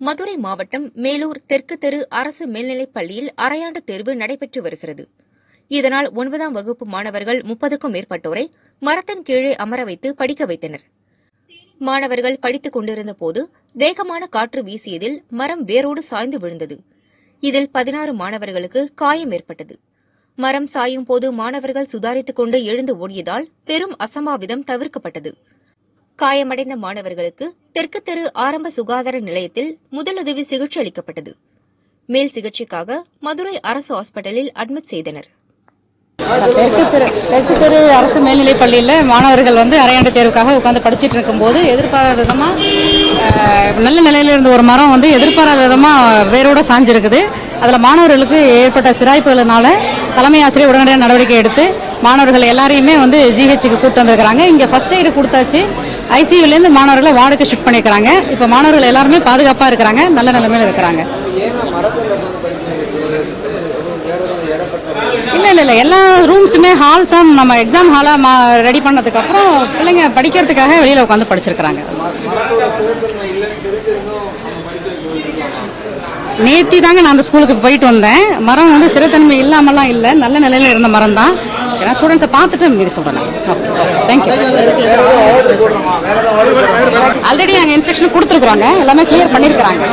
மதுரை மாவட்டம் மேலூர் தெற்கு தெரு அரசு மேல்நிலைப் பள்ளியில் அரையாண்டு தேர்வு நடைபெற்று வருகிறது. இதனால் ஒன்பதாம் வகுப்பு மாணவர்கள் முப்பதுக்கும் மேற்பட்டோரை மரத்தின் கீழே அமர வைத்து படிக்க வைத்தனர். மாணவர்கள் படித்துக் கொண்டிருந்த போது வேகமான காற்று வீசியதில் மரம் வேரோடு சாய்ந்து விழுந்தது. இதில் பதினாறு மாணவர்களுக்கு காயம் ஏற்பட்டது. மரம் சாயும் போது மாணவர்கள் சுதாரித்துக் கொண்டு எழுந்து ஓடியதால் பெரும் அசம்பாவிதம் தவிர்க்கப்பட்டது. காயமடைந்த மாணவர்களுக்கு தெற்கு தெரு ஆரம்ப சுகாதார நிலையத்தில் முதலுதவி சிகிச்சை அளிக்கப்பட்டது. மேல் சிகிச்சைக்காக மதுரை அரசு ஹாஸ்பிட்டலில் அட்மிட் செய்தனர். தெற்கு தெரு தெற்கு தெரு அரசு மேல்நிலைப் பள்ளியில் மாணவர்கள் வந்து அரையாண்டு தேர்வுக்காக உட்காந்து படிச்சிட்டு இருக்கும்போது எதிர்பாராத விதமாக நல்ல நிலையில இருந்த ஒரு மரம் வந்து எதிர்பாராத விதமாக வேரோட சாஞ்சிருக்குது. அதில் மாணவர்களுக்கு ஏற்பட்ட சிராய்ப்புகளினால தலைமை ஆசிரியர் உடனடியாக நடவடிக்கை எடுத்து மாணவர்கள் எல்லாரையுமே வந்து ஜிஹெச்சுக்கு கூப்பிட்டு வந்திருக்கிறாங்க. இங்கே ஃபர்ஸ்ட் எய்டு கொடுத்தாச்சு. ஐசியூலேருந்து மாணவர்களை வார்டுக்கு ஷிஃப்ட் பண்ணியிருக்கிறாங்க இப்போ மாணவர்கள் எல்லாருமே பாதுகாப்பாக இருக்கிறாங்க. நல்ல நிலைமையில் இருக்கிறாங்க. இல்லை இல்லை இல்லை. எல்லா ரூம்ஸுமே ஹால்ஸும் நம்ம எக்ஸாம் ஹாலாக மா ரெடி பண்ணதுக்கப்புறம் பிள்ளைங்க படிக்கிறதுக்காக வெளியில் உட்காந்து படிச்சிருக்கிறாங்க. நேத்தி தாங்க நான் அந்த ஸ்கூலுக்கு போயிட்டு வந்தேன். மரம் வந்து சிறுத்தன்மை இல்லாமலாம் இல்லை. நல்ல நிலையில இருந்த மரம் தான் ஏன்னா ஸ்டூடெண்ட்ஸை பார்த்துட்டு மீதி சொல்கிறேன் தேங்க்யூ ஆல்ரெடி நாங்கள் இன்ஸ்ட்ரக்ஷன் கொடுத்துருக்குறாங்க. எல்லாமே கிளியர் பண்ணியிருக்கிறாங்க